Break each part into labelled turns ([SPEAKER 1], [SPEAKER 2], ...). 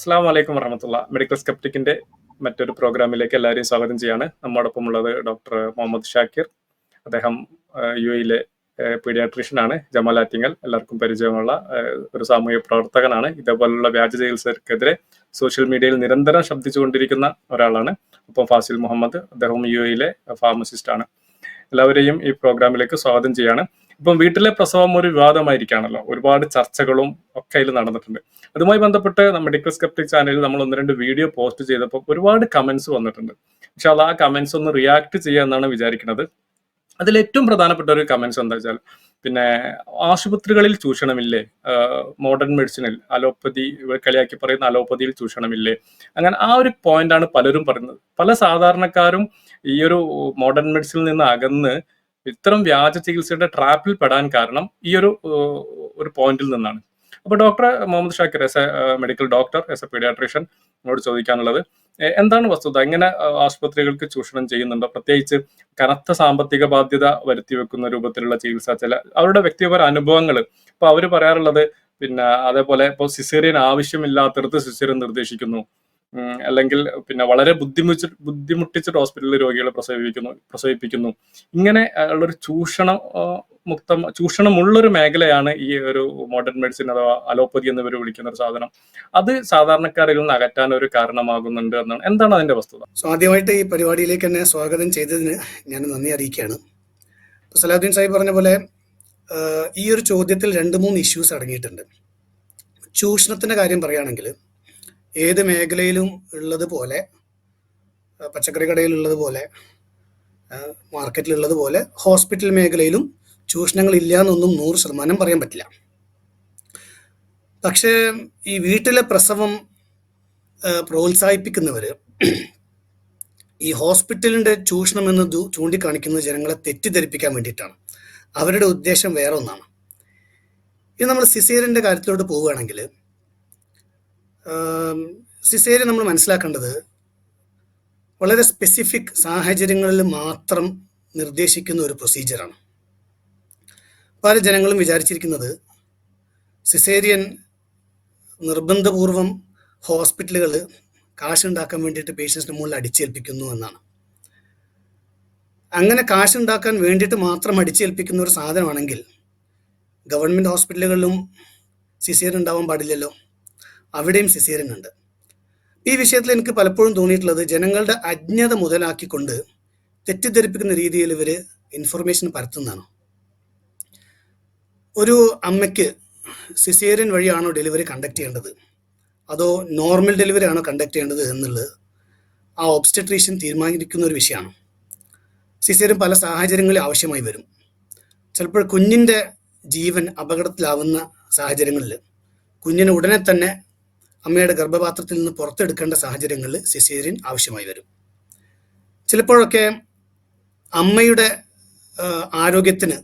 [SPEAKER 1] അസ്സാം വലൈക്കും വറഹമത്തുള്ള മെഡിക്കൽ സ്കെപ്റ്റിക്കിന്റെ മറ്റൊരു പ്രോഗ്രാമിലേക്ക് എല്ലാവരെയും സ്വാഗതം ചെയ്യാണ്. നമ്മോടൊപ്പം ഉള്ളത് ഡോക്ടർ മുഹമ്മദ് ഷാക്കിർ. അദ്ദേഹം യു എയിലെ പീഡിയാട്രീഷ്യൻ ആണ് ജമാൽ ആറ്റിങ്ങൽ എല്ലാവർക്കും പരിചയമുള്ള ഒരു സാമൂഹ്യ പ്രവർത്തകനാണ്. ഇതേപോലുള്ള വ്യാജ ചികിത്സക്കെതിരെ സോഷ്യൽ മീഡിയയിൽ നിരന്തരം ശബ്ദിച്ചുകൊണ്ടിരിക്കുന്ന ഒരാളാണ്. ഒപ്പം ഫാസിൽ മുഹമ്മദ് അദ്ദേഹം യു എയിലെ ഫാർമസിസ്റ്റ് ആണ് എല്ലാവരെയും ഈ പ്രോഗ്രാമിലേക്ക് സ്വാഗതം ചെയ്യാണ്. ഇപ്പം വീട്ടിലെ പ്രസവം ഒരു വിവാദമായിരിക്കാണല്ലോ ഒരുപാട് ചർച്ചകളും ഒക്കെ അതിൽ നടന്നിട്ടുണ്ട്. അതുമായി ബന്ധപ്പെട്ട് മെഡിക്കൽ സ്കെപ്റ്റിക് ചാനലിൽ നമ്മൾ ഒന്ന് രണ്ട് വീഡിയോ പോസ്റ്റ് ചെയ്തപ്പോൾ ഒരുപാട് കമന്റ്സ് വന്നിട്ടുണ്ട്. പക്ഷെ അത് ആ കമന്റ്സ് ഒന്ന് റിയാക്ട് ചെയ്യുക എന്നാണ് വിചാരിക്കുന്നത്. അതിൽ ഏറ്റവും പ്രധാനപ്പെട്ട ഒരു കമന്റ്സ് എന്താ വെച്ചാൽ പിന്നെ ആശുപത്രികളിൽ ചൂഷണമില്ലേ? മോഡേൺ മെഡിസിനിൽ അലോപ്പതി കളിയാക്കി പറയുന്ന അലോപ്പതിയിൽ ചൂഷണമില്ലേ? അങ്ങനെ ആ ഒരു പോയിന്റ് ആണ് പലരും പറയുന്നത്. പല സാധാരണക്കാരും ഈ ഒരു മോഡേൺ മെഡിസിനിൽ നിന്ന് അകന്ന് ഇത്തരം വ്യാജ ചികിത്സയുടെ ട്രാപ്പിൽ പെടാൻ കാരണം ഈ ഒരു ഒരു പോയിന്റിൽ നിന്നാണ്. അപ്പൊ doctor Muhammad Shakir S A medical doctor S A paediatrician എന്നോട് ചോദിക്കാനുള്ളത് എന്താണ് വസ്തുത? എങ്ങനെ ആശുപത്രികൾക്ക് ചൂഷണം ചെയ്യുന്നുണ്ടോ? പ്രത്യേകിച്ച് കനത്ത സാമ്പത്തിക ബാധ്യത വരുത്തി വെക്കുന്ന രൂപത്തിലുള്ള ചികിത്സ ചില അവരുടെ വ്യക്തിപര അനുഭവങ്ങൾ ഇപ്പൊ അവർ പറയാറുള്ളത് പിന്നെ അതേപോലെ ഇപ്പോൾ സിസേറിയൻ ആവശ്യമില്ലാത്തടത്ത് സിസേറിയൻ നിർദ്ദേശിക്കുന്നു. അല്ലെങ്കിൽ പിന്നെ വളരെ ബുദ്ധിമുട്ടി ബുദ്ധിമുട്ടിച്ചിട്ട് ഹോസ്പിറ്റലിൽ രോഗികളെ പ്രസവിപ്പിക്കുന്നു പ്രസവിപ്പിക്കുന്നു. ഇങ്ങനെ ഉള്ളൊരു ചൂഷണം മുക്തം ചൂഷണമുള്ളൊരു മേഖലയാണ് ഈ ഒരു മോഡേൺ മെഡിസിൻ അഥവാ അലോപ്പതി എന്നിവർ വിളിക്കുന്ന ഒരു സാധനം. അത് സാധാരണക്കാരിൽ നിന്ന് അകറ്റാൻ ഒരു കാരണമാകുന്നുണ്ട് എന്നാണ്. എന്താണ് അതിന്റെ വസ്തുത?
[SPEAKER 2] സോ ആദ്യമായിട്ട് ഈ പരിപാടിയിലേക്ക് എന്നെ സ്വാഗതം ചെയ്തതിന് ഞാൻ നന്ദി അറിയിക്കുകയാണ്. സലാഹുദ്ദീൻ സാഹിബ് പറഞ്ഞ പോലെ ഈ ഒരു ചോദ്യത്തിൽ രണ്ട് മൂന്ന് ഇഷ്യൂസ് അടങ്ങിയിട്ടുണ്ട്. ചൂഷണത്തിന്റെ കാര്യം പറയുകയാണെങ്കിൽ ഏത് മേഖലയിലും ഉള്ളതുപോലെ പച്ചക്കറി കടയിലുള്ളത് പോലെ മാർക്കറ്റിലുള്ളത് പോലെ ഹോസ്പിറ്റൽ മേഖലയിലും ചൂഷണങ്ങൾ ഇല്ല എന്നൊന്നും നൂറ് ശതമാനം പറയാൻ പറ്റില്ല. പക്ഷേ ഈ വീട്ടിലെ പ്രസവം പ്രോത്സാഹിപ്പിക്കുന്നവർ ഈ ഹോസ്പിറ്റലിന്റെ ചൂഷണം എന്ന് ചൂണ്ടിക്കാണിക്കുന്ന ജനങ്ങളെ തെറ്റിദ്ധരിപ്പിക്കാൻ വേണ്ടിയിട്ടാണ്. അവരുടെ ഉദ്ദേശം വേറെ ഒന്നാണ്. ഇത് നമ്മൾ സിസേറിന്റെ കാര്യത്തിലോട്ട് പോവുകയാണെങ്കിൽ സിസേറിയൻ നമ്മൾ മനസ്സിലാക്കേണ്ടത് വളരെ സ്പെസിഫിക് സാഹചര്യങ്ങളിൽ മാത്രം നിർദ്ദേശിക്കുന്ന ഒരു പ്രൊസീജിയറാണ് പല ജനങ്ങളും വിചാരിച്ചിരിക്കുന്നത് സിസേരിയൻ നിർബന്ധപൂർവം ഹോസ്പിറ്റലുകൾ കാശുണ്ടാക്കാൻ വേണ്ടിയിട്ട് പേഷ്യൻസിന് മുകളിൽ അടിച്ചേൽപ്പിക്കുന്നു എന്നാണ്. അങ്ങനെ കാശുണ്ടാക്കാൻ വേണ്ടിയിട്ട് മാത്രം അടിച്ചേൽപ്പിക്കുന്ന ഒരു സാധനമാണെങ്കിൽ ഗവൺമെന്റ് ഹോസ്പിറ്റലുകളിലും സിസേറിയൻ ഉണ്ടാവാൻ പാടില്ലല്ലോ. അവിടെയും സിസേറിയൻ ഉണ്ട് ഈ വിഷയത്തിൽ എനിക്ക് പലപ്പോഴും തോന്നിയിട്ടുള്ളത് ജനങ്ങളുടെ അജ്ഞത മുതലാക്കിക്കൊണ്ട് തെറ്റിദ്ധരിപ്പിക്കുന്ന രീതിയിൽ ഇവർ ഇൻഫർമേഷൻ പരത്തുന്നതാണ്. ഒരു അമ്മയ്ക്ക് സിസേറിയൻ വഴിയാണോ ഡെലിവറി കണ്ടക്ട് ചെയ്യേണ്ടത്? അതോ നോർമൽ ഡെലിവറി ആണോ കണ്ടക്ട് ചെയ്യേണ്ടത് എന്നുള്ളത് ആ ഒബ്സ്റ്റട്രീഷ്യൻ തീരുമാനിക്കുന്ന ഒരു വിഷയമാണ്. സിസേറിയൻ പല സാഹചര്യങ്ങളിൽ ആവശ്യമായി വരും. ചിലപ്പോൾ കുഞ്ഞിന്റെ ജീവൻ അപകടത്തിലാവുന്ന സാഹചര്യങ്ങളിൽ കുഞ്ഞിന് ഉടനെ തന്നെ അമ്മയുടെ ഗർഭപാത്രത്തിൽ നിന്ന് പുറത്തെടുക്കേണ്ട സാഹചര്യങ്ങളിൽ സിസേറിയൻ ആവശ്യമായി വരും. ചിലപ്പോഴൊക്കെ അമ്മയുടെ ആരോഗ്യത്തിന്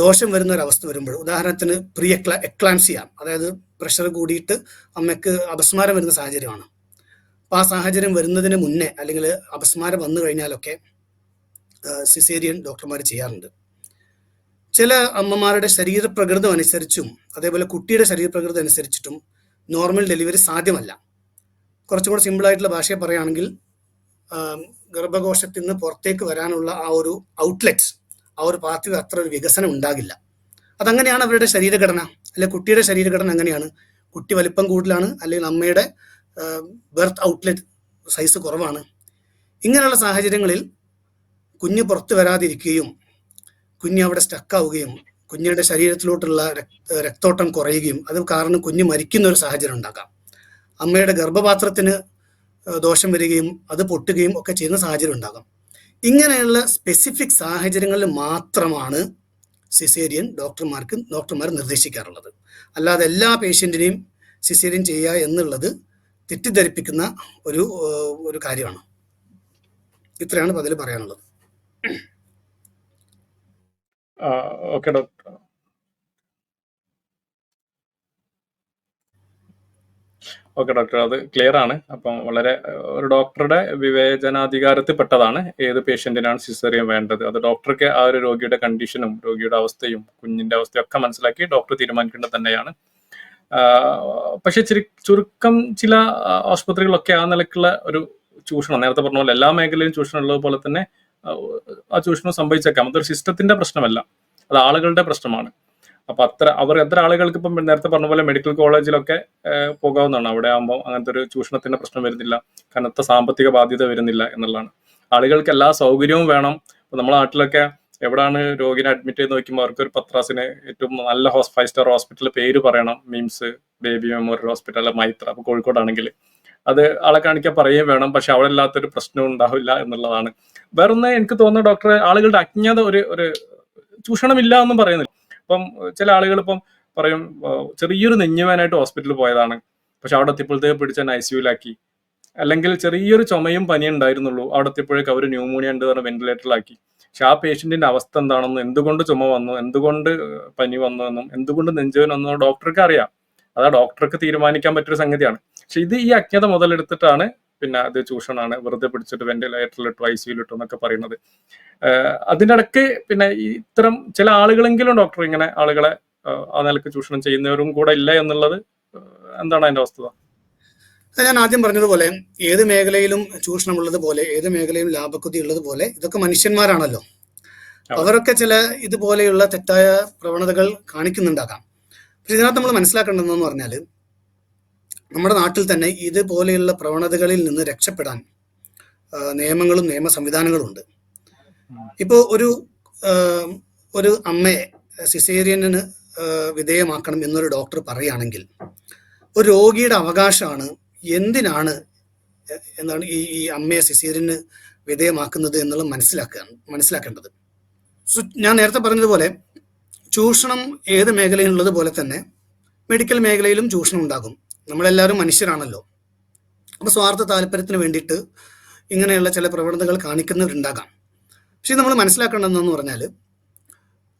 [SPEAKER 2] ദോഷം വരുന്ന ഒരു അവസ്ഥ വരുമ്പോൾ ഉദാഹരണത്തിന് പ്രീ എക്ലാ എക്ലാൻസിയ അതായത് പ്രഷർ കൂടിയിട്ട് അമ്മയ്ക്ക് അപസ്മാരം വരുന്ന സാഹചര്യമാണ്. അപ്പോൾ ആ സാഹചര്യം വരുന്നതിന് മുന്നേ അല്ലെങ്കിൽ അപസ്മാരം വന്നു കഴിഞ്ഞാലൊക്കെ സിസേരിയൻ ഡോക്ടർമാർ ചെയ്യാറുണ്ട്. ചില അമ്മമാരുടെ ശരീരപ്രകൃതം അനുസരിച്ചും അതേപോലെ കുട്ടിയുടെ ശരീരപ്രകൃതം അനുസരിച്ചിട്ടും നോർമൽ ഡെലിവറി സാധ്യമല്ല. കുറച്ചും കൂടെ സിമ്പിളായിട്ടുള്ള ഭാഷയെ പറയുകയാണെങ്കിൽ ഗർഭകോശത്തിൽ നിന്ന് പുറത്തേക്ക് വരാനുള്ള ആ ഒരു ഔട്ട്ലെറ്റ് ആ ഒരു പാത്തിൽ അത്ര ഒരു വികസനം ഉണ്ടാകില്ല. അതങ്ങനെയാണ് അവരുടെ ശരീരഘടന അല്ലെ കുട്ടിയുടെ ശരീരഘടന അങ്ങനെയാണ് കുട്ടി വലിപ്പം കൂടുതലാണ് അല്ലെങ്കിൽ അമ്മയുടെ ബെർത്ത് ഔട്ട്ലെറ്റ് സൈസ് കുറവാണ്. ഇങ്ങനെയുള്ള സാഹചര്യങ്ങളിൽ കുഞ്ഞ് പുറത്തു വരാതിരിക്കുകയും കുഞ്ഞ് അവിടെ സ്റ്റക്കാവുകയും കുഞ്ഞിന്റെ ശരീരത്തിലോട്ടുള്ള രക്തോട്ടം കുറയുകയും അത് കാരണം കുഞ്ഞ് മരിക്കുന്ന ഒരു സാഹചര്യം ഉണ്ടാക്കാം അമ്മയുടെ ഗർഭപാത്രത്തിന് ദോഷം വരികയും അത് പൊട്ടുകയും ഒക്കെ ചെയ്യുന്ന സാഹചര്യം ഉണ്ടാകാം. ഇങ്ങനെയുള്ള സ്പെസിഫിക് സാഹചര്യങ്ങളിൽ മാത്രമാണ് സിസേരിയൻ ഡോക്ടർമാർക്ക് ഡോക്ടർമാർ നിർദ്ദേശിക്കാറുള്ളത്. അല്ലാതെ എല്ലാ പേഷ്യന്റിനെയും സിസേരിയൻ ചെയ്യുക എന്നുള്ളത് തെറ്റിദ്ധരിപ്പിക്കുന്ന ഒരു ഒരു കാര്യമാണ്. ഇത്രയാണ് അതിൽ പറയാനുള്ളത്.
[SPEAKER 1] ഓക്കെ ഡോക്ടർ ഓക്കെ ഡോക്ടർ അത് ക്ലിയർ ആണ്. അപ്പം വളരെ ഒരു ഡോക്ടറുടെ വിവേചനാധികാരത്തിൽ പെട്ടതാണ് ഏത് പേഷ്യന്റിനാണ് സിസേറിയൻ വേണ്ടത്. അത് ഡോക്ടർക്ക് ആ ഒരു രോഗിയുടെ കണ്ടീഷനും രോഗിയുടെ അവസ്ഥയും കുഞ്ഞിന്റെ അവസ്ഥയും ഒക്കെ മനസ്സിലാക്കി ഡോക്ടർ തീരുമാനിക്കേണ്ടത് തന്നെയാണ്. പക്ഷെ ചിരി ചുരുക്കം ചില ആശുപത്രികളൊക്കെ ആ നിലക്കുള്ള ഒരു ചൂഷണം നേരത്തെ പറഞ്ഞ പോലെ എല്ലാ മേഖലയിലും ചൂഷണം ഉള്ളത് പോലെ തന്നെ ആ ചൂഷണം സംഭവിച്ചേക്കാം. അതൊരു സിസ്റ്റത്തിന്റെ പ്രശ്നമല്ല. അത് ആളുകളുടെ പ്രശ്നമാണ്. അപ്പൊ അത്ര അവർ എത്ര ആളുകൾക്ക് ഇപ്പം നേരത്തെ പറഞ്ഞ പോലെ മെഡിക്കൽ കോളേജിലൊക്കെ പോകാവുന്നതാണ്. അവിടെ ആകുമ്പോൾ അങ്ങനത്തെ ഒരു ചൂഷണത്തിന്റെ പ്രശ്നം വരുന്നില്ല. കനത്ത സാമ്പത്തിക ബാധ്യത വരുന്നില്ല എന്നുള്ളതാണ്. ആളുകൾക്ക് എല്ലാ സൗകര്യവും വേണം. നമ്മളെ നാട്ടിലൊക്കെ എവിടാണ് രോഗിനെ അഡ്മിറ്റ് ചെയ്ത് നോക്കുമ്പോൾ അവർക്ക് ഒരു പത്രാസിന് ഏറ്റവും നല്ല ഫൈവ് സ്റ്റാർ ഹോസ്പിറ്റൽ പേര് പറയണം. മിംസ് ബേബി മെമ്മോറിയൽ ഹോസ്പിറ്റൽ അല്ല മൈത്ര അപ്പൊ കോഴിക്കോടാണെങ്കിൽ. അത് ആളെ കാണിക്കാൻ പറയുകയും വേണം. പക്ഷെ അവിടെ ഇല്ലാത്തൊരു പ്രശ്നവും ഉണ്ടാവില്ല എന്നുള്ളതാണ്. വേറൊന്ന് എനിക്ക് തോന്നുന്നു ഡോക്ടറെ ആളുകളുടെ അജ്ഞത ഒരു ഒരു ചൂഷണമില്ല എന്നും പറയുന്നില്ല. ഇപ്പം ചില ആളുകൾ ഇപ്പം പറയും ചെറിയൊരു നെഞ്ഞുവേനായിട്ട് ഹോസ്പിറ്റലിൽ പോയതാണ്. പക്ഷെ അവിടെ എത്തിയപ്പോഴത്തേക്ക് പിടിച്ച ഐ സിയുലാക്കി അല്ലെങ്കിൽ ചെറിയൊരു ചുമയും പനി ഉണ്ടായിരുന്നുള്ളൂ. അവിടെ എത്തിയപ്പോഴേക്ക് അവർ ന്യൂമോണിയ ഉണ്ട് പറഞ്ഞ വെന്റിലേറ്ററിലാക്കി. പക്ഷെ ആ പേഷ്യന്റിന്റെ അവസ്ഥ എന്താണെന്നും എന്തുകൊണ്ട് ചുമ വന്നു എന്തുകൊണ്ട് പനി വന്നു എന്നും എന്തുകൊണ്ട് നെഞ്ചുവേന വന്നു ഡോക്ടർക്ക് അറിയാം. അതാ ഡോക്ടർക്ക് തീരുമാനിക്കാൻ പറ്റിയൊരു സംഗതിയാണ്. പക്ഷെ ഇത് ഈ അജ്ഞത മുതലെടുത്തിട്ടാണ് പിന്നെ അത് ചൂഷണമാണ്. വെറുതെ പിടിച്ചിട്ട് വെന്റിലേറ്ററിലിട്ടു ഐ സിയിലിട്ടു എന്നൊക്കെ പറയുന്നത്. അതിന്റെ ഇടയ്ക്ക് പിന്നെ ഇത്തരം ചില ആളുകളെങ്കിലും ഡോക്ടർ ഇങ്ങനെ ആളുകളെ ആ നിലയ്ക്ക് ചൂഷണം ചെയ്യുന്നവരും കൂടെ ഇല്ല എന്നുള്ളത് എന്താണ് അതിന്റെ വസ്തുത
[SPEAKER 2] ഞാൻ ആദ്യം പറഞ്ഞതുപോലെ ഏത് മേഖലയിലും ചൂഷണമുള്ളത് പോലെ ഏത് മേഖലയിലും ലാഭക്കുതി ഉള്ളത് പോലെ ഇതൊക്കെ മനുഷ്യന്മാരാണല്ലോ. അവരൊക്കെ ചില ഇതുപോലെയുള്ള തെറ്റായ പ്രവണതകൾ കാണിക്കുന്നുണ്ടാകാം. പക്ഷെ ഇതിനകത്ത് നമ്മൾ മനസ്സിലാക്കേണ്ടതെന്ന് പറഞ്ഞാൽ നമ്മുടെ നാട്ടിൽ തന്നെ ഇതുപോലെയുള്ള പ്രവണതകളിൽ നിന്ന് രക്ഷപ്പെടാൻ നിയമങ്ങളും നിയമ സംവിധാനങ്ങളും ഉണ്ട് ഇപ്പോൾ ഒരു ഒരു അമ്മയെ സിസേറിയനിന് വിധേയമാക്കണം എന്നൊരു ഡോക്ടർ പറയുകയാണെങ്കിൽ ഒരു രോഗിയുടെ അവകാശമാണ് എന്തിനാണ് എന്താണ് ഈ ഈ അമ്മയെ സിസേറിയന് വിധേയമാക്കുന്നത് എന്നുള്ളത് മനസ്സിലാക്കുക മനസ്സിലാക്കേണ്ടത്? ഞാൻ നേരത്തെ പറഞ്ഞതുപോലെ ചൂഷണം ഏത് മേഖലയിലുള്ളത് പോലെ തന്നെ മെഡിക്കൽ മേഖലയിലും ചൂഷണം ഉണ്ടാകും. നമ്മളെല്ലാവരും മനുഷ്യരാണല്ലോ. അപ്പോൾ സ്വാർത്ഥ താല്പര്യത്തിന് വേണ്ടിയിട്ട് ഇങ്ങനെയുള്ള ചില പ്രവണതകൾ കാണിക്കുന്നവരുണ്ടാകാം. പക്ഷെ നമ്മൾ മനസ്സിലാക്കേണ്ടതെന്ന് പറഞ്ഞാൽ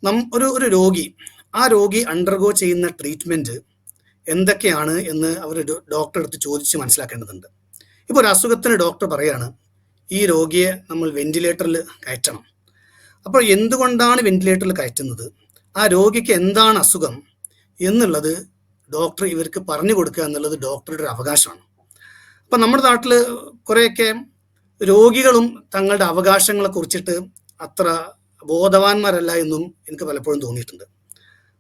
[SPEAKER 2] നം ഒരു ഒരു രോഗി ആ രോഗി അണ്ടർഗോ ചെയ്യുന്ന ട്രീറ്റ്മെന്റ് എന്തൊക്കെയാണ് എന്ന് അവർ ഡോക്ടറെ അടുത്ത് ചോദിച്ച് മനസ്സിലാക്കേണ്ടതുണ്ട്. ഇപ്പോൾ ഒരു അസുഖത്തിന് ഡോക്ടർ പറയാണ് ഈ രോഗിയെ നമ്മൾ വെന്റിലേറ്ററിൽ കയറ്റണം. അപ്പോൾ എന്തുകൊണ്ടാണ് വെന്റിലേറ്ററിൽ കയറ്റുന്നത്? ആ രോഗിക്ക് എന്താണ് അസുഖം എന്നുള്ളത് ഡോക്ടർ ഇവർക്ക് പറഞ്ഞു കൊടുക്കുക എന്നുള്ളത് ഡോക്ടറുടെ ഒരു അവകാശമാണ്. അപ്പം നമ്മുടെ നാട്ടിൽ കുറേയൊക്കെ രോഗികളും തങ്ങളുടെ അവകാശങ്ങളെ കുറിച്ചിട്ട് അത്ര ബോധവാന്മാരല്ല എന്നും എനിക്ക് പലപ്പോഴും തോന്നിയിട്ടുണ്ട്.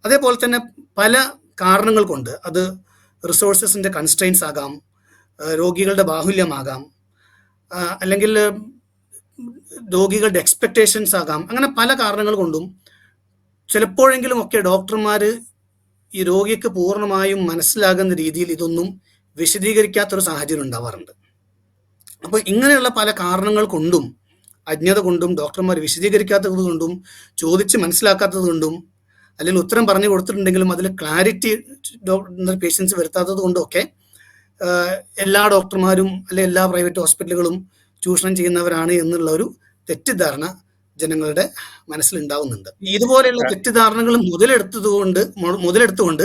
[SPEAKER 2] അതേപോലെ തന്നെ പല കാരണങ്ങൾ കൊണ്ട് അത് റിസോഴ്സസിന്റെ കൺസ്ട്രെയിൻസ് ആകാം രോഗികളുടെ ബാഹുല്യമാകാം അല്ലെങ്കിൽ രോഗികളുടെ എക്സ്പെക്റ്റേഷൻസ് ആകാം അങ്ങനെ പല കാരണങ്ങൾ കൊണ്ടും ചിലപ്പോഴെങ്കിലും ഒക്കെ ഡോക്ടർമാർ ഈ രോഗിക്ക് പൂർണമായും മനസ്സിലാകുന്ന രീതിയിൽ ഇതൊന്നും വിശദീകരിക്കാത്തൊരു സാഹചര്യം ഉണ്ടാവാറുണ്ട്. അപ്പോൾ ഇങ്ങനെയുള്ള പല കാരണങ്ങൾ കൊണ്ടും അജ്ഞത കൊണ്ടും ഡോക്ടർമാർ വിശദീകരിക്കാത്തത് കൊണ്ടും ചോദിച്ച് മനസ്സിലാക്കാത്തത് കൊണ്ടും അല്ലെങ്കിൽ ഉത്തരം പറഞ്ഞു കൊടുത്തിട്ടുണ്ടെങ്കിലും അതിൽ ക്ലാരിറ്റി ഡോക്ടർ പേഷ്യൻസ് വരുത്താത്തത് കൊണ്ടൊക്കെ എല്ലാ ഡോക്ടർമാരും അല്ലെ എല്ലാ പ്രൈവറ്റ് ഹോസ്പിറ്റലുകളും ചൂഷണം ചെയ്യുന്നവരാണ് എന്നുള്ള ഒരു തെറ്റിദ്ധാരണ ജനങ്ങളുടെ മനസ്സിലുണ്ടാവുന്നുണ്ട്. ഇതുപോലെയുള്ള തെറ്റിദ്ധാരണകൾ മുതലെടുത്തതുകൊണ്ട് മുതലെടുത്തുകൊണ്ട്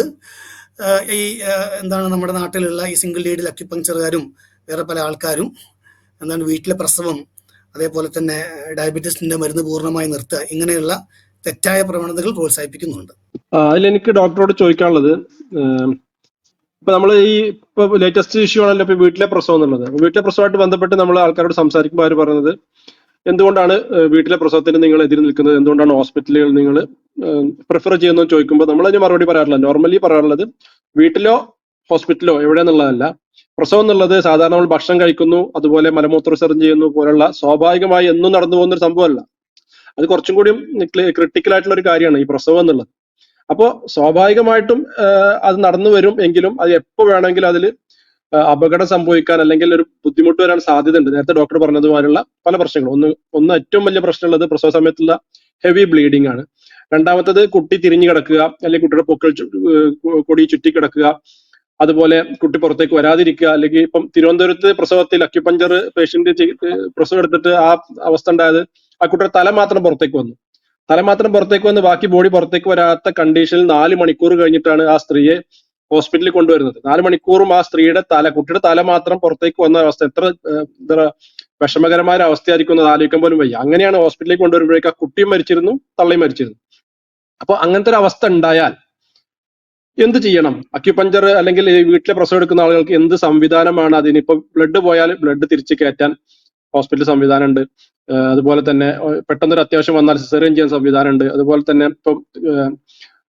[SPEAKER 2] ഈ എന്താണ് നമ്മുടെ നാട്ടിലുള്ള ഈ സിംഗിൾ ലീഡിൽ അക്യുപങ്ചറുകാരും വേറെ പല ആൾക്കാരും എന്താണ് വീട്ടിലെ പ്രസവം അതേപോലെ തന്നെ ഡയബറ്റീസിന്റെ മരുന്ന് പൂർണമായി നിർത്തുക ഇങ്ങനെയുള്ള തെറ്റായ പ്രവണതകൾ പ്രോത്സാഹിപ്പിക്കുന്നുണ്ട്.
[SPEAKER 3] അതിലെനിക്ക് ഡോക്ടറോട് ചോദിക്കാനുള്ളത് ഇപ്പൊ നമ്മൾ ഈ ഇപ്പൊ ലേറ്റസ്റ്റ് ഇഷ്യൂ ആണല്ലോ ഇപ്പൊ വീട്ടിലെ പ്രസവം എന്നുള്ളത്. വീട്ടിലെ പ്രസവമായിട്ട് ബന്ധപ്പെട്ട് നമ്മൾ ആൾക്കാരോട് സംസാരിക്കുമ്പോൾ അവർ പറയുന്നത് എന്തുകൊണ്ടാണ് വീട്ടിലെ പ്രസവത്തിന് നിങ്ങൾ എതിര് നിൽക്കുന്നത്? എന്തുകൊണ്ടാണ് ഹോസ്പിറ്റലുകൾ നിങ്ങൾ പ്രിഫർ ചെയ്യുന്നത് ചോദിക്കുമ്പോൾ നമ്മൾ അതിന് മറുപടി പറയാറില്ല. നോർമലി പറയാറുള്ളത് വീട്ടിലോ ഹോസ്പിറ്റലോ എവിടെ എന്നുള്ളതല്ല പ്രസവം എന്നുള്ളത് സാധാരണ നമ്മൾ ഭക്ഷണം കഴിക്കുന്നു അതുപോലെ മലമൂത്ര വിസർജനം ചെയ്യുന്നു പോലുള്ള സ്വാഭാവികമായി എന്നും നടന്നു പോകുന്ന ഒരു സംഭവമല്ല. അത് കുറച്ചും കൂടി ക്രിട്ടിക്കൽ ആയിട്ടുള്ള ഒരു കാര്യമാണ് ഈ പ്രസവം എന്നുള്ളത്. അപ്പോൾ സ്വാഭാവികമായിട്ടും അത് നടന്നു വരും എങ്കിലും അത് എപ്പോൾ വേണമെങ്കിലും അതിൽ അപകടം സംഭവിക്കാൻ അല്ലെങ്കിൽ ഒരു ബുദ്ധിമുട്ട് വരാൻ സാധ്യതയുണ്ട്. നേരത്തെ ഡോക്ടർ പറഞ്ഞതുമായുള്ള പല പ്രശ്നങ്ങളും. ഒന്ന് ഒന്ന് ഏറ്റവും വലിയ പ്രശ്നമുള്ളത് പ്രസവ സമയത്തുള്ള ഹെവി ബ്ലീഡിംഗ് ആണ്. രണ്ടാമത്തത് കുട്ടി തിരിഞ്ഞു കിടക്കുക അല്ലെങ്കിൽ കുട്ടിയുടെ പൊക്കൾ കൊടി ചുറ്റി കിടക്കുക അതുപോലെ കുട്ടി പുറത്തേക്ക് വരാതിരിക്കുക അല്ലെങ്കിൽ ഇപ്പം തിരുവനന്തപുരത്ത് പ്രസവത്തിൽ അക്യുപഞ്ചർ പേഷ്യന്റ് പ്രസവം എടുത്തിട്ട് ആ അവസ്ഥ ഉണ്ടായത് ആ കുട്ടിയുടെ തല മാത്രം പുറത്തേക്ക് വന്നു. തല മാത്രം പുറത്തേക്ക് വന്ന് ബാക്കി ബോഡി പുറത്തേക്ക് വരാത്ത കണ്ടീഷനിൽ നാല് മണിക്കൂർ കഴിഞ്ഞിട്ടാണ് ആ സ്ത്രീയെ ഹോസ്പിറ്റലിൽ കൊണ്ടുവരുന്നത്. നാല് മണിക്കൂറും ആ സ്ത്രീയുടെ തല കുട്ടിയുടെ തല മാത്രം പുറത്തേക്ക് വന്ന അവസ്ഥ. എത്ര എന്താ വിഷമകരമായ ഒരു അവസ്ഥയായിരിക്കും എന്ന് ആലോചിക്കാൻ പോലും വയ്യ. അങ്ങനെയാണ് ഹോസ്പിറ്റലിലേക്ക് കൊണ്ടുവരുമ്പോഴേക്ക് ആ കുട്ടിയും മരിച്ചിരുന്നു തള്ളയും മരിച്ചിരുന്നു. അപ്പൊ അങ്ങനത്തെ ഒരു അവസ്ഥ ഉണ്ടായാൽ എന്ത് ചെയ്യണം? അക്യുപഞ്ചർ അല്ലെങ്കിൽ വീട്ടിലെ പ്രസവം എടുക്കുന്ന ആളുകൾക്ക് എന്ത് സംവിധാനമാണ്? അതിന് ഇപ്പൊ ബ്ലഡ് പോയാൽ ബ്ലഡ് തിരിച്ചു കയറ്റാൻ ഹോസ്പിറ്റൽ സംവിധാനം ഉണ്ട് അതുപോലെ തന്നെ പെട്ടെന്നൊരു അത്യാവശ്യം വന്നാൽ സിസേറിയൻ ചെയ്യാൻ സംവിധാനം ഉണ്ട് അതുപോലെ തന്നെ ഇപ്പം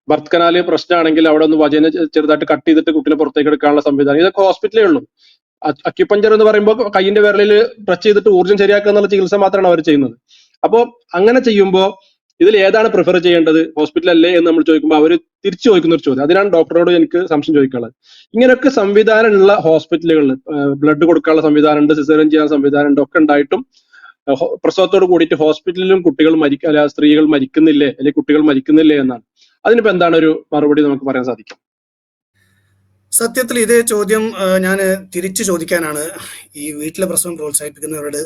[SPEAKER 3] ബർത്ത് കനാല് പ്രശ്നമാണെങ്കിൽ അവിടെ ഒന്ന് വചന ചെറുതായിട്ട് കട്ട് ചെയ്തിട്ട് കുട്ടിനെ പുറത്തേക്ക് എടുക്കാനുള്ള സംവിധാനം. ഇതൊക്കെ ഹോസ്പിറ്റലേ ഉള്ളൂ. അക്യുപഞ്ചർ എന്ന് പറയുമ്പോൾ കൈയിന്റെ വിരലിൽ ടച്ച് ചെയ്തിട്ട് ഊർജം ശരിയാക്കുക എന്നുള്ള ചികിത്സ മാത്രമാണ് അവർ ചെയ്യുന്നത്. അപ്പോൾ അങ്ങനെ ചെയ്യുമ്പോൾ ഇതിൽ ഏതാണ് പ്രിഫർ ചെയ്യേണ്ടത്? ഹോസ്പിറ്റൽ അല്ലേ എന്ന് നമ്മൾ ചോദിക്കുമ്പോൾ അവർ തിരിച്ചു ചോദിക്കുന്ന ഒരു ചോദ്യം. അതിനാണ് ഡോക്ടറോട് എനിക്ക് സംശയം ചോദിക്കാനുള്ളത്. ഇങ്ങനെയൊക്കെ സംവിധാനമുള്ള ഹോസ്പിറ്റലുകളിൽ ബ്ലഡ് കൊടുക്കാനുള്ള സംവിധാനമുണ്ട് സിസേറിയൻ ചെയ്യാൻ സംവിധാനമുണ്ട് ഒക്കെ ഉണ്ടായിട്ടും പ്രസവത്തോട് കൂടിയിട്ട് ഹോസ്പിറ്റലിലും കുട്ടികൾ മരിക്ക അല്ല സ്ത്രീകൾ മരിക്കുന്നില്ലേ? അല്ലെങ്കിൽ കുട്ടികൾ മരിക്കുന്നില്ലേ എന്നാണ്. അതിനിപ്പോ എന്താണ് ഒരു മറുപടി നമുക്ക് പറയാൻ സാധിക്കും?
[SPEAKER 2] സത്യത്തിൽ ഇതേ ചോദ്യം ഞാൻ തിരിച്ചു ചോദിക്കാനാണ് ഈ വീട്ടിലെ പ്രസവം പ്രോത്സാഹിപ്പിക്കുന്നവരോട്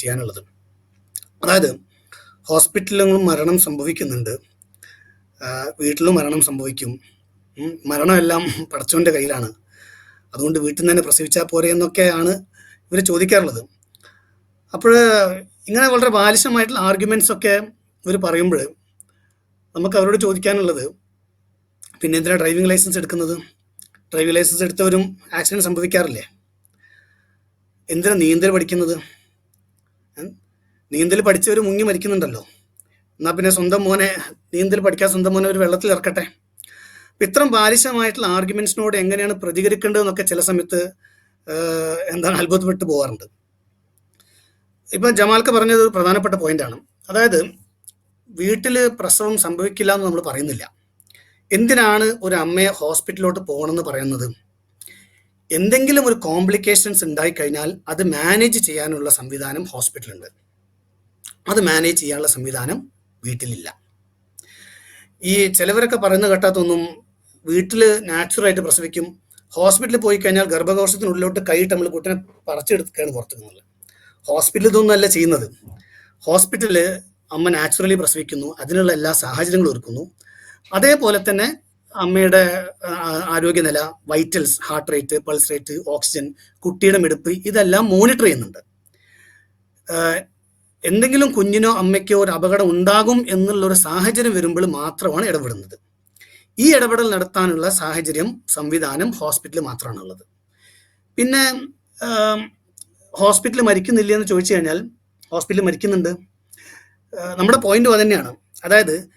[SPEAKER 2] ചെയ്യാനുള്ളത്. അതായത് ഹോസ്പിറ്റലിലും മരണം സംഭവിക്കുന്നുണ്ട്. വീട്ടിലും മരണം സംഭവിക്കും. മരണമെല്ലാം പടച്ചവന്റെ കയ്യിലാണ്. അതുകൊണ്ട് വീട്ടിൽ നിന്ന് തന്നെ പ്രസവിച്ചാൽ പോരെ എന്നൊക്കെയാണ് ഇവർ ചോദിക്കാറുള്ളത്. അപ്പോൾ ഇങ്ങനെ വളരെ ബാലിശമായിട്ടുള്ള ആർഗ്യുമെൻസ് ഒക്കെ ഇവർ പറയുമ്പോൾ നമുക്ക് അവരോട് ചോദിക്കാനുള്ളത് പിന്നെ എന്തിനാണ് ഡ്രൈവിംഗ് ലൈസൻസ് എടുക്കുന്നത്? ഡ്രൈവിംഗ് ലൈസൻസ് എടുത്തവരും ആക്സിഡന്റ് സംഭവിക്കാറില്ലേ? എന്തിനാ നീന്തൽ പഠിക്കുന്നത്? നീന്തൽ പഠിച്ചവർ മുങ്ങി മരിക്കുന്നുണ്ടല്ലോ. എന്നാൽ പിന്നെ സ്വന്തം മോനെ നീന്തൽ പഠിക്കാൻ സ്വന്തം മോനെ ഒരു വെള്ളത്തിൽ ഇറക്കട്ടെ? അപ്പം ഇത്തരം ബാലിശമായിട്ടുള്ള എങ്ങനെയാണ് പ്രതികരിക്കേണ്ടതെന്നൊക്കെ ചില സമയത്ത് എന്താണ് അത്ഭുതപ്പെട്ട് പോകാറുണ്ട് ഇപ്പം ജമാൽക്ക് പറഞ്ഞത് ഒരു പ്രധാനപ്പെട്ട പോയിന്റാണ് അതായത് വീട്ടിൽ പ്രസവം സംഭവിക്കില്ല എന്ന് നമ്മൾ പറയുന്നില്ല. എന്തിനാണ് ഒരു അമ്മയെ ഹോസ്പിറ്റലിലോട്ട് പോകണമെന്ന് പറയുന്നത്? എന്തെങ്കിലും ഒരു കോംപ്ലിക്കേഷൻസ് ഉണ്ടായി കഴിഞ്ഞാൽ അത് മാനേജ് ചെയ്യാനുള്ള സംവിധാനം ഹോസ്പിറ്റലുണ്ട് അത് മാനേജ് ചെയ്യാനുള്ള സംവിധാനം വീട്ടിലില്ല. ഈ ചിലവരൊക്കെ പറയുന്ന കേട്ടാത്തൊന്നും വീട്ടിൽ നാച്ചുറലായിട്ട് പ്രസവിക്കും. ഹോസ്പിറ്റലിൽ പോയി കഴിഞ്ഞാൽ ഗർഭകോശത്തിനുള്ളിലോട്ട് കൈയിട്ട് നമ്മൾ കുട്ടിനെ പറിച്ചെടുക്കുകയാണ് പുറത്തു നിന്നുള്ളത് ഹോസ്പിറ്റലിൽ ഇതൊന്നും അല്ല ചെയ്യുന്നത്. ഹോസ്പിറ്റലിൽ അമ്മ നാച്ചുറലി പ്രസവിക്കുന്നു അതിനുള്ള എല്ലാ സാഹചര്യങ്ങളും ഒരുക്കുന്നു. അതേപോലെ തന്നെ അമ്മയുടെ ആരോഗ്യനില vitals heart rate pulse rate oxygen കുട്ടിയുടെ മിടുപ്പ് ഇതെല്ലാം മോണിറ്റർ ചെയ്യുന്നുണ്ട്. എന്തെങ്കിലും കുഞ്ഞിനോ അമ്മയ്ക്കോ ഒരു അപകടം ഉണ്ടാകും എന്നുള്ള ഒരു സാഹചര്യം വരുമ്പോൾ മാത്രമാണ് ഇടപെടുന്നത്. ഈ ഇടപെടൽ നടത്താനുള്ള സാഹചര്യം സംവിധാനം ഹോസ്പിറ്റൽ മാത്രമാണ് ഉള്ളത് പിന്നെ ഹോസ്പിറ്റൽ മരിക്കുന്നില്ല എന്ന് ചോദിച്ചു കഴിഞ്ഞാൽ ഹോസ്പിറ്റലിൽ മരിക്കുന്നുണ്ട്. നമ്മുടെ പോയിന്റ് തന്നെയാണ്. അതായത്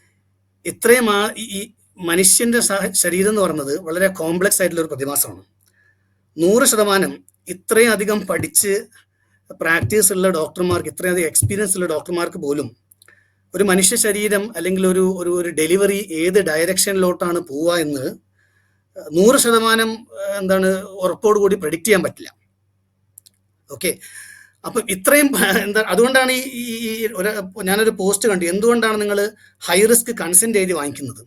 [SPEAKER 2] ഇത്രയും ആ ഈ- മനുഷ്യന്റെ ശരീരം എന്ന് പറയുന്നത് വളരെ കോംപ്ലക്സ് ആയിട്ടുള്ള ഒരു പ്രതിഭാസമാണ്. നൂറ് ശതമാനം ഇത്രയും അധികം പഠിച്ച് പ്രാക്ടീസ് ഉള്ള ഡോക്ടർമാർക്ക് ഇത്രയും അധികം എക്സ്പീരിയൻസ് ഉള്ള ഡോക്ടർമാർക്ക് പോലും ഒരു മനുഷ്യ ശരീരം അല്ലെങ്കിൽ ഒരു ഒരു ഒരു ഡെലിവറി ഏത് ഡയറക്ഷനിലോട്ടാണ് പോവുക എന്ന് നൂറ് ശതമാനം എന്താണ് ഉറപ്പോടുകൂടി പ്രഡിക്റ്റ് ചെയ്യാൻ പറ്റില്ല. ഓക്കെ അപ്പം ഇത്രയും എന്താ അതുകൊണ്ടാണ് ഈ ഈ- ഒരു ഞാനൊരു പോസ്റ്റ് കണ്ടു. എന്തുകൊണ്ടാണ് നിങ്ങൾ ഹൈ റിസ്ക് കൺസെന്റ് എഴുതി വാങ്ങിക്കുന്നത്?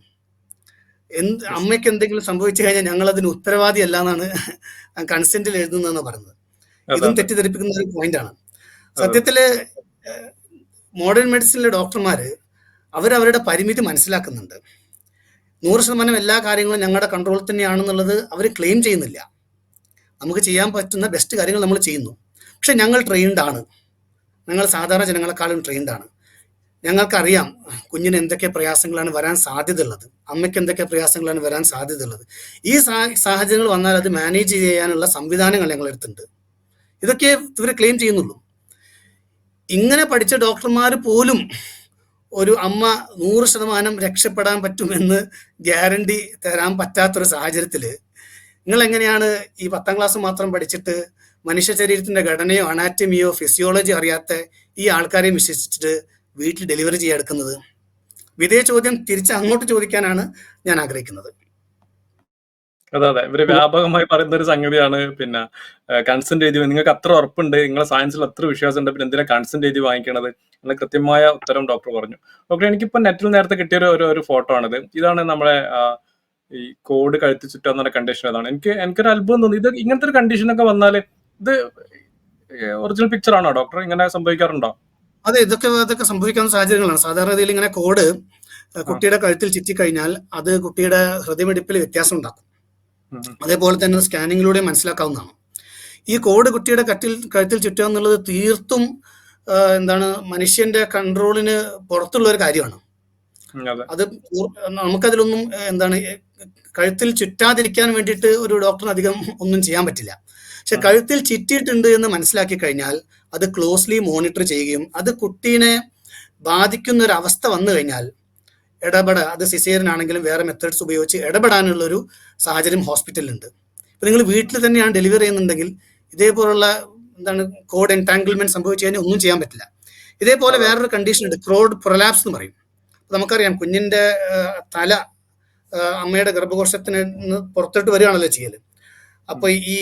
[SPEAKER 2] എന്ത് അമ്മയ്ക്ക് എന്തെങ്കിലും സംഭവിച്ചു കഴിഞ്ഞാൽ ഞങ്ങൾ അതിന് ഉത്തരവാദിയല്ല എന്നാണ് കൺസെന്റിൽ എഴുതുന്നതെന്ന് പറയുന്നത്. ഇതും തെറ്റിദ്ധരിപ്പിക്കുന്ന ഒരു പോയിന്റാണ്. സത്യത്തിൽ മോഡേൺ മെഡിസിനിലെ ഡോക്ടർമാര് അവരവരുടെ പരിമിതി മനസ്സിലാക്കുന്നുണ്ട്. നൂറ് ശതമാനം എല്ലാ കാര്യങ്ങളും ഞങ്ങളുടെ കൺട്രോളിൽ തന്നെയാണെന്നുള്ളത് അവർ ക്ലെയിം ചെയ്യുന്നില്ല. നമുക്ക് ചെയ്യാൻ പറ്റുന്ന ബെസ്റ്റ് കാര്യങ്ങൾ നമ്മൾ ചെയ്യുന്നു. പക്ഷെ ഞങ്ങൾ ട്രെയിൻഡ് ആണ്. ഞങ്ങൾ സാധാരണ ജനങ്ങളെക്കാളും ട്രെയിൻഡ് ആണ്. ഞങ്ങൾക്കറിയാം കുഞ്ഞിന് എന്തൊക്കെ പ്രയാസങ്ങളാണ് വരാൻ സാധ്യതയുള്ളത് അമ്മയ്ക്ക് എന്തൊക്കെ പ്രയാസങ്ങളാണ് വരാൻ സാധ്യതയുള്ളത്. ഈ സാഹചര്യങ്ങൾ വന്നാൽ അത് മാനേജ് ചെയ്യാനുള്ള സംവിധാനങ്ങൾ ഞങ്ങളെടുത്തുണ്ട് ഇതൊക്കെ ഇവർ ക്ലെയിം ചെയ്യുന്നുള്ളൂ. ഇങ്ങനെ പഠിച്ച ഡോക്ടർമാർ പോലും ഒരു അമ്മ നൂറ് ശതമാനം രക്ഷപ്പെടാൻ പറ്റുമെന്ന് ഗ്യാരണ്ടി തരാൻ പറ്റാത്തൊരു സാഹചര്യത്തിൽ നിങ്ങൾ എങ്ങനെയാണ് ഈ പത്താം ക്ലാസ് മാത്രം പഠിച്ചിട്ട് മനുഷ്യ ശരീരത്തിന്റെ ഘടനയോ അനാറ്റമിയോ ഫിസിയോളജിയോ അറിയാത്ത ഈ ആൾക്കാരെയും വിശ്വസിച്ചിട്ട് വീട്ടിൽ ഡെലിവറി ചെയ്യാൻ വിധേയ ചോദ്യം തിരിച്ച് അങ്ങോട്ട് ചോദിക്കാനാണ് ഞാൻ ആഗ്രഹിക്കുന്നത്.
[SPEAKER 1] അതെ അതെ. ഇവർ വ്യാപകമായി പറയുന്ന ഒരു സംഗതിയാണ്. പിന്നെ കൺസെന്റ് എഴുതി നിങ്ങൾക്ക് അത്ര ഉറപ്പുണ്ട്. നിങ്ങളെ സയൻസിൽ അത്ര വിശ്വാസം ഉണ്ട് പിന്നെ എന്തിനാ കൺസെന്റ് എഴുതി വാങ്ങിക്കണത്? എന്ന കൃത്യമായ ഉത്തരം ഡോക്ടർ പറഞ്ഞു. ഡോക്ടർ എനിക്കിപ്പോ നെറ്റിൽ നേരത്തെ കിട്ടിയ ഒരു- ഒരു ഫോട്ടോ ആണിത്. ഇതാണ് നമ്മളെ ഈ കോഡ് കഴുത്തി ചുറ്റാന്നുള്ള കണ്ടീഷൻ അതാണ് എനിക്ക് എനിക്കൊരു അത്ഭുതം തോന്നി. ഇത് ഇങ്ങനത്തെ ഒരു കണ്ടീഷൻ ഒക്കെ വന്നാൽ ഇത് ഒറിജിനൽ പിക്ചർ ആണോ? ഡോക്ടർ ഇങ്ങനെ സംഭവിക്കാറുണ്ടോ?
[SPEAKER 2] അതെ ഇതൊക്കെ ഇതൊക്കെ സംഭവിക്കാവുന്ന സാഹചര്യങ്ങളാണ്. സാധാരണ രീതിയിൽ ഇങ്ങനെ കോഡ് കുട്ടിയുടെ കഴുത്തിൽ ചുറ്റിക്കഴിഞ്ഞാൽ അത് കുട്ടിയുടെ ഹൃദയമിടിപ്പിൽ വ്യത്യാസം ഉണ്ടാക്കും. അതേപോലെ തന്നെ സ്കാനിങ്ങിലൂടെ മനസ്സിലാക്കാവുന്നതാണ്. ഈ കോഡ് കുട്ടിയുടെ കട്ടിൽ കഴുത്തിൽ ചുറ്റുക എന്നുള്ളത് തീർത്തും എന്താണ് മനുഷ്യന്റെ കൺട്രോളിന് പുറത്തുള്ള ഒരു കാര്യമാണ്.
[SPEAKER 1] അത്.
[SPEAKER 2] നമുക്കതിലൊന്നും എന്താണ് കഴുത്തിൽ ചുറ്റാതിരിക്കാൻ വേണ്ടിയിട്ട് ഒരു ഡോക്ടറിന് അധികം ഒന്നും ചെയ്യാൻ പറ്റില്ല. പക്ഷെ കഴുത്തിൽ ചിറ്റിയിട്ടുണ്ട് എന്ന് മനസ്സിലാക്കി കഴിഞ്ഞാൽ അത് ക്ലോസ്ലി മോണിറ്റർ ചെയ്യുകയും അത് കുട്ടീനെ ബാധിക്കുന്ന ഒരു അവസ്ഥ വന്നു കഴിഞ്ഞാൽ ഇടപെട അത് സിസേറിനാണെങ്കിലും വേറെ മെത്തേഡ്സ് ഉപയോഗിച്ച് ഇടപെടാനുള്ള ഒരു സാഹചര്യം ഹോസ്പിറ്റലിലുണ്ട് ഇപ്പൊ നിങ്ങൾ വീട്ടിൽ തന്നെയാണ് ഡെലിവറി ചെയ്യുന്നുണ്ടെങ്കിൽ ഇതേപോലുള്ള എന്താണ് കോഡ് എൻടാങ്കിൾമെന്റ് സംഭവിച്ചു കഴിഞ്ഞാൽ ഒന്നും ചെയ്യാൻ പറ്റില്ല. ഇതേപോലെ വേറൊരു കണ്ടീഷൻ ഉണ്ട് ക്രോഡ് പ്രൊലാപ്സ് എന്ന് പറയും. അപ്പൊ നമുക്കറിയാം കുഞ്ഞിന്റെ തല അമ്മയുടെ ഗർഭകോശത്തിന് പുറത്തോട്ട് വരികയാണല്ലോ ചെയ്യൽ. അപ്പൊ ഈ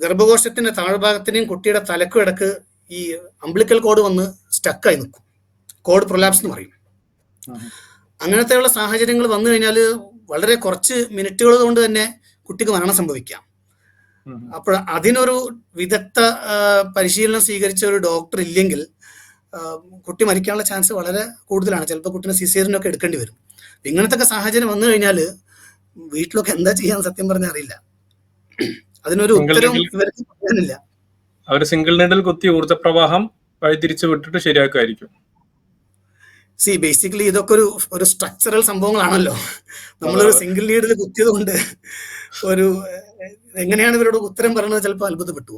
[SPEAKER 2] ഗർഭകോശത്തിന്റെ താഴ്ഭാഗത്തിനെയും കുട്ടിയുടെ തലക്കും ഇടയ്ക്ക് ഈ അമ്പ്ലിക്കൽ കോഡ് വന്ന് സ്റ്റക്കായി നിൽക്കും കോഡ് പ്രൊലാപ്സ് എന്ന് പറയും. അങ്ങനത്തെയുള്ള സാഹചര്യങ്ങൾ വന്നു കഴിഞ്ഞാൽ വളരെ കുറച്ച് മിനിറ്റുകൾ കൊണ്ട് തന്നെ കുട്ടിക്ക് മരണം സംഭവിക്കാം. അപ്പോൾ അതിനൊരു വിദഗ്ധ പരിശീലനം സ്വീകരിച്ച ഒരു ഡോക്ടർ ഇല്ലെങ്കിൽ കുട്ടി മരിക്കാനുള്ള ചാൻസ് വളരെ കൂടുതലാണ് ചിലപ്പോൾ കുട്ടിനെ സിസേറിനൊക്കെ എടുക്കേണ്ടി വരും ഇങ്ങനത്തെ സാഹചര്യം വന്നു കഴിഞ്ഞാൽ വീട്ടിലൊക്കെ എന്താ ചെയ്യാൻ സത്യം പറഞ്ഞാൽ അറിയില്ല അതിനൊരു ഉത്തരവും ഇവർക്ക് പറയാനില്ല.
[SPEAKER 1] അവർ സിംഗിൾ നീഡിൽ കുത്തി ഊർജ പ്രവാഹം വഴിതിരിച്ചു വിട്ടിട്ട് ശരിയാക്കുമായിരിക്കും.
[SPEAKER 2] സി ബേസിക്കലി ഇതൊക്കെ ഒരു ഒരു സ്ട്രക്ചറൽ സംഭവങ്ങളാണല്ലോ. നമ്മളൊരു സിംഗിൾ ലീഡിൽ കുത്തിയത് കൊണ്ട് ഒരു എങ്ങനെയാണ് ഇവരോട് ഉത്തരം പറയുന്നത് ചിലപ്പോൾ അത്ഭുതപ്പെട്ടു.